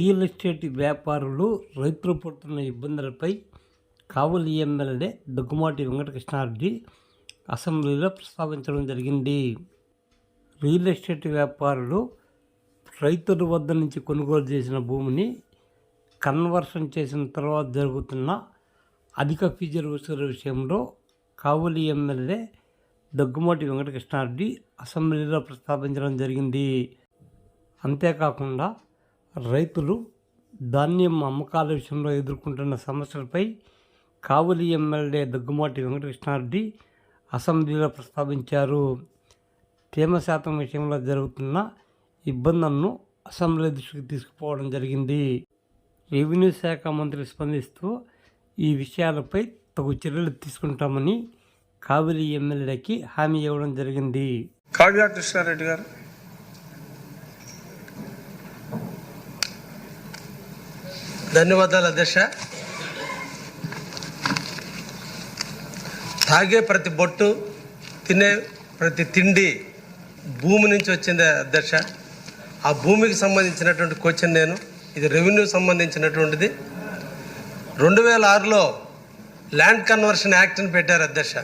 Real estate వ్యాపారులు రైతులు పడుతున్న ఇబ్బందులపై కావలి ఎమ్మెల్యే దగ్గుమాటి వెంకటకృష్ణారెడ్డి అసెంబ్లీలో ప్రస్తావించడం జరిగింది. రియల్ ఎస్టేట్ వ్యాపారులు రైతుల వద్ద నుంచి కొనుగోలు చేసిన భూమిని కన్వర్షన్ చేసిన తర్వాత జరుగుతున్న అధిక ఫీజుల వసూలు విషయంలో కావలి ఎమ్మెల్యే దగ్గుమాటి వెంకటకృష్ణారెడ్డి అసెంబ్లీలో ప్రస్తావించడం జరిగింది. అంతేకాకుండా రైతులు ధాన్యం అమ్మకాల విషయంలో ఎదుర్కొంటున్న సమస్యలపై కావలి ఎమ్మెల్యే దగ్గుమాటి వెంకటకృష్ణారెడ్డి అసెంబ్లీలో ప్రస్తావించారు. తేమ శాతం విషయంలో జరుగుతున్న ఇబ్బందులను అసెంబ్లీ దృష్టికి తీసుకుపోవడం జరిగింది. రెవెన్యూ శాఖ మంత్రి స్పందిస్తూ ఈ విషయాలపై తగు చర్యలు తీసుకుంటామని కావలి ఎమ్మెల్యేకి హామీ ఇవ్వడం జరిగింది. కావ్య కృష్ణారెడ్డి గారు ధన్యవాదాలు అధ్యక్ష. తాగే ప్రతి బొట్టు తినే ప్రతి తిండి భూమి నుంచి వచ్చింది అధ్యక్ష. ఆ భూమికి సంబంధించినటువంటి క్వశ్చన్ నేను ఇది రెవెన్యూ సంబంధించినటువంటిది. రెండు వేల ఆరులో ల్యాండ్ కన్వర్షన్ యాక్ట్ని పెట్టారు అధ్యక్ష.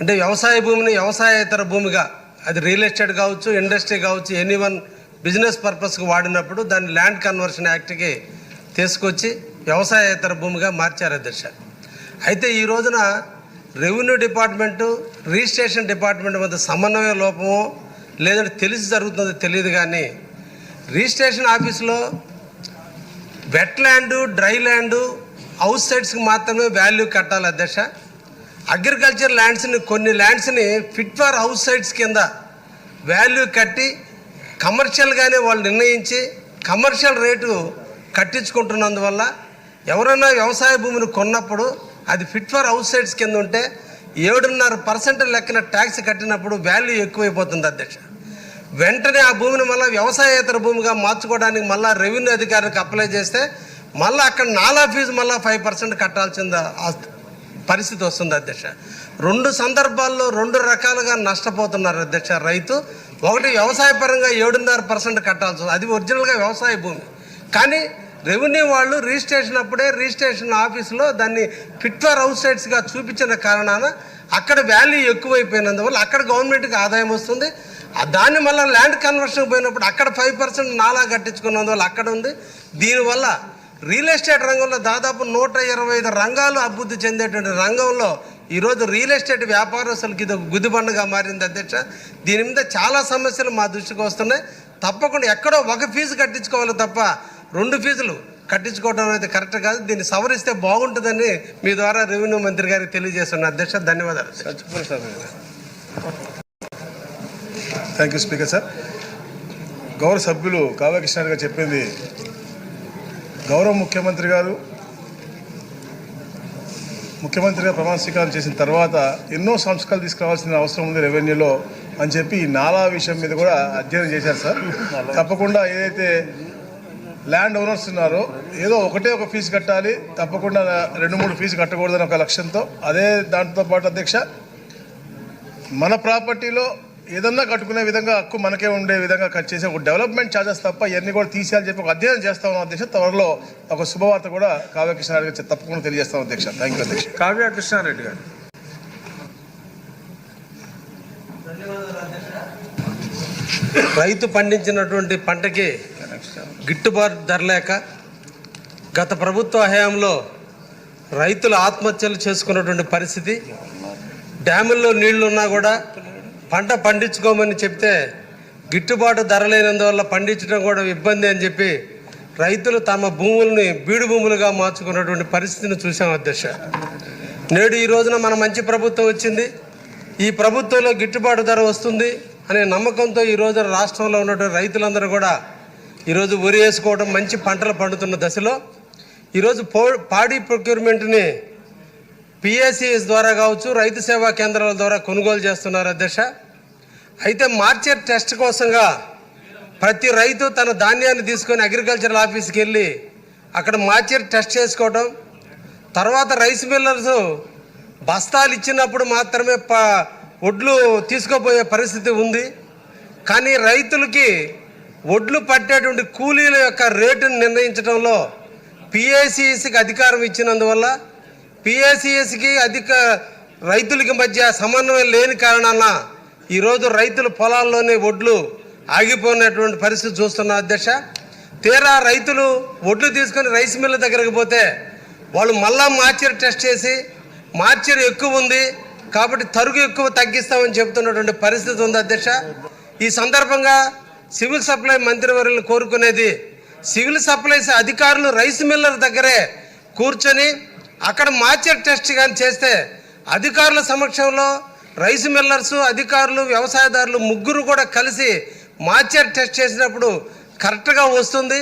అంటే వ్యవసాయ భూమిని వ్యవసాయేతర భూమిగా అది రియల్ ఎస్టేట్ కావచ్చు ఇండస్ట్రీ కావచ్చు ఎనీ వన్ బిజినెస్ పర్పస్కి వాడినప్పుడు దాన్ని ల్యాండ్ కన్వర్షన్ యాక్ట్కి తీసుకొచ్చి వ్యవసాయేతర భూమిగా మార్చారు అధ్యక్ష. అయితే ఈ రోజున రెవెన్యూ డిపార్ట్మెంటు రిజిస్ట్రేషన్ డిపార్ట్మెంట్ మధ్య సమన్వయ లోపమో లేదంటే తెలిసి జరుగుతుందో తెలియదు కానీ రిజిస్ట్రేషన్ ఆఫీసులో wet land dry land house సైడ్స్కి మాత్రమే వాల్యూ కట్టాలి అధ్యక్ష. అగ్రికల్చర్ ల్యాండ్స్ని కొన్ని ల్యాండ్స్ని ఫిట్ ఫర్ హౌస్ సైడ్స్ కింద వాల్యూ కట్టి కమర్షియల్గానే వాళ్ళు నిర్ణయించి కమర్షియల్ రేటు కట్టించుకుంటున్నందువల్ల ఎవరైనా వ్యవసాయ భూమిని కొన్నప్పుడు అది ఫిట్ ఫర్ హౌస్ సైడ్స్ కింద ఉంటే ఏడున్నర పర్సెంట్ లెక్కన ట్యాక్స్ కట్టినప్పుడు వాల్యూ ఎక్కువైపోతుంది అధ్యక్ష. వెంటనే ఆ భూమిని మళ్ళీ వ్యవసాయేతర భూమిగా మార్చుకోవడానికి మళ్ళీ రెవెన్యూ అధికారికి అప్లై చేస్తే మళ్ళీ అక్కడ నాలా ఫీజు మళ్ళీ ఫైవ్ పర్సెంట్ కట్టాల్సింది పరిస్థితి వస్తుంది అధ్యక్ష. రెండు సందర్భాల్లో రెండు రకాలుగా నష్టపోతున్నారు అధ్యక్ష రైతు. ఒకటి వ్యవసాయ పరంగా ఏడున్నర పర్సెంట్ కట్టాల్సి అది ఒరిజినల్గా వ్యవసాయ భూమి. కానీ రెవెన్యూ వాళ్ళు రిజిస్ట్రేషన్ అప్పుడే రిజిస్ట్రేషన్ ఆఫీసులో దాన్ని ఫిట్వర్ అవుట్ సైడ్స్గా చూపించిన కారణాన అక్కడ వాల్యూ ఎక్కువైపోయినందువల్ల అక్కడ గవర్నమెంట్కి ఆదాయం వస్తుంది. దాన్ని మళ్ళీ ల్యాండ్ కన్వర్షన్ పోయినప్పుడు అక్కడ ఫైవ్ పర్సెంట్ నాలా కట్టించుకున్నందువల్ల అక్కడ ఉంది. దీనివల్ల రియల్ ఎస్టేట్ రంగంలో దాదాపు నూట ఇరవై ఐదు రంగాలు అభివృద్ధి చెందేటువంటి రంగంలో ఈరోజు రియల్ ఎస్టేట్ వ్యాపారస్తులకి ఇది ఒక గుదిబండగా మారింది అధ్యక్ష. దీని మీద చాలా సమస్యలు మా దృష్టికి వస్తున్నాయి. తప్పకుండా ఎక్కడో ఒక ఫీజు కట్టించుకోవాలి తప్ప రెండు ఫీజులు కట్టించుకోవడం అయితే కరెక్ట్ కాదు. దీన్ని సవరిస్తే బాగుంటుందని మీ ద్వారా రెవెన్యూ మంత్రి గారికి తెలియజేస్తున్న అధ్యక్ష ధన్యవాదాలు థ్యాంక్ యూ స్పీకర్ సార్ గౌరవ సభ్యులు కావ్యకృష్ణ గారు చెప్పింది. గౌరవ ముఖ్యమంత్రి గారు ముఖ్యమంత్రిగా ప్రమాణ స్వీకారం చేసిన తర్వాత ఎన్నో సంస్కరణలు తీసుకురావాల్సిన అవసరం ఉంది రెవెన్యూలో అని చెప్పి ఈ నాలా విషయం మీద కూడా అధ్యయనం చేశారు సార్. తప్పకుండా ఏదైతే ల్యాండ్ ఓనర్స్ ఉన్నారో. ఏదో ఒకటే ఒక ఫీజు కట్టాలి. తప్పకుండా రెండు మూడు ఫీజు కట్టకూడదని ఒక లక్ష్యంతో. అదే దాంతో పాటు అధ్యక్ష మన ప్రాపర్టీలో ఏదన్నా కట్టుకునే విధంగా హక్కు మనకే ఉండే విధంగా కట్ చేసే ఒక డెవలప్మెంట్ ఛార్జెస్ తప్ప ఇవన్నీ కూడా తీసేయాలని చెప్పి ఒక అధ్యయనం చేస్తా ఉన్నాం అధ్యక్ష. త్వరలో ఒక శుభవార్త కూడా కావ్య కృష్ణారెడ్డి గారు తప్పకుండా తెలియజేస్తాం అధ్యక్ష. థ్యాంక్ యూ అధ్యక్ష. కావ్య కృష్ణారెడ్డి గారు. రైతు పండించినటువంటి పంటకి గిట్టుబాటు ధర లేక గత ప్రభుత్వ హయాంలో రైతులు ఆత్మహత్యలు చేసుకున్నటువంటి పరిస్థితి. డ్యాముల్లో నీళ్ళున్నా కూడా పంట పండించుకోమని చెప్తే గిట్టుబాటు ధర లేనందువల్ల పండించడం కూడా ఇబ్బంది అని చెప్పి రైతులు తమ భూముల్ని బీడు భూములుగా మార్చుకున్నటువంటి పరిస్థితిని చూసాం అధ్యక్ష. నేడు ఈ రోజున మన మంచి ప్రభుత్వం వచ్చింది. ఈ ప్రభుత్వంలో గిట్టుబాటు ధర వస్తుంది అనే నమ్మకంతో ఈ రోజున రాష్ట్రంలో ఉన్నటువంటి రైతులందరూ కూడా ఈరోజు వరి వేసుకోవడం మంచి పంటలు పండుతున్న దశలో ఈరోజు పో పాడి ప్రొక్యూర్మెంట్ని పిఎస్సిఎస్ ద్వారా కావచ్చు రైతు సేవా కేంద్రాల ద్వారా కొనుగోలు చేస్తున్నారు అధ్యక్ష. అయితే మార్కెట్ టెస్ట్ కోసంగా ప్రతి రైతు తన ధాన్యాన్ని తీసుకొని అగ్రికల్చరల్ ఆఫీస్కి వెళ్ళి అక్కడ మార్కెట్ టెస్ట్ చేసుకోవడం తర్వాత రైస్ మిల్లర్స్ బస్తాలు ఇచ్చినప్పుడు మాత్రమే ప ఒడ్లు తీసుకోపోయే పరిస్థితి ఉంది. కానీ రైతులకి ఒడ్లు పట్టేటువంటి కూలీల యొక్క రేటును నిర్ణయించడంలో పిఏసిఎస్కి అధికారం ఇచ్చినందువల్ల పిఏసిఎస్కి అధిక రైతులకి మధ్య సమన్వయం లేని కారణాన ఈరోజు రైతుల పొలాల్లోనే ఒడ్లు ఆగిపోయినటువంటి పరిస్థితి చూస్తున్న అధ్యక్ష. తీరా రైతులు ఒడ్లు తీసుకొని రైస్ మిల్ల దగ్గరకు పోతే వాళ్ళు మళ్ళా మార్చర్ టెస్ట్ చేసి మార్చర్ ఎక్కువ ఉంది కాబట్టి తరుగు ఎక్కువ తగ్గిస్తామని చెబుతున్నటువంటి పరిస్థితి ఉంది అధ్యక్ష. ఈ సందర్భంగా సివిల్ సప్లై మంత్రివర్యులు కోరుకునేది. సివిల్ సప్లైస్ అధికారులు రైస్ మిల్లర్ దగ్గరే కూర్చొని అక్కడ మార్చర్ టెస్ట్ కానీ చేస్తే అధికారుల సమక్షంలో రైస్ మిల్లర్స్ అధికారులు వ్యవసాయదారులు ముగ్గురు కూడా కలిసి మార్చర్ టెస్ట్ చేసినప్పుడు కరెక్ట్గా వస్తుంది.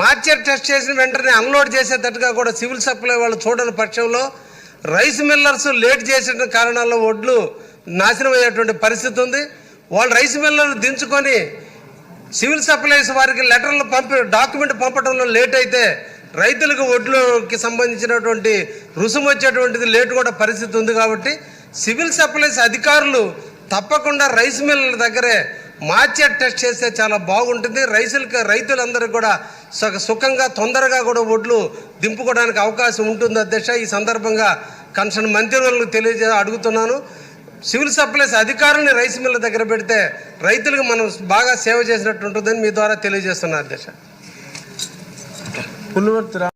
మార్చర్ టెస్ట్ చేసిన వెంటనే అన్లోడ్ చేసేటట్టుగా కూడా సివిల్ సప్లై వాళ్ళు చూడని పక్షంలో రైస్ మిల్లర్స్ లేట్ చేసిన కారణాల్లో వడ్లు నాశనం అయ్యేటువంటి పరిస్థితి ఉంది. వాళ్ళు రైస్ మిల్లర్లు దించుకొని సివిల్ సప్లైస్ వారికి లెటర్లు పంపి డాక్యుమెంట్ పంపడంలో లేట్ అయితే రైతులకు ఒడ్లుకి సంబంధించినటువంటి రుసుము వచ్చేటువంటిది లేటు కూడా పరిస్థితి ఉంది కాబట్టి సివిల్ సప్లైస్ అధికారులు తప్పకుండా రైస్ మిల్ల దగ్గరే మార్చే టెస్ట్ చేస్తే చాలా బాగుంటుంది. రైతులకి రైతులందరికీ కూడా సుఖ సుఖంగా తొందరగా కూడా ఒడ్లు దింపుకోవడానికి అవకాశం ఉంటుంది అధ్యక్ష. ఈ సందర్భంగా కన్సర్న్ మంత్రివర్లకు తెలియజే అడుగుతున్నాను. సివిల్ సప్లైస్ అధికారుల్ని రైస్ మిల్ల దగ్గర పెడితే రైతులకు మనం బాగా సేవ చేసినట్టు ఉంటుందని మీ ద్వారా తెలియజేస్తున్నారు అధ్యక్ష.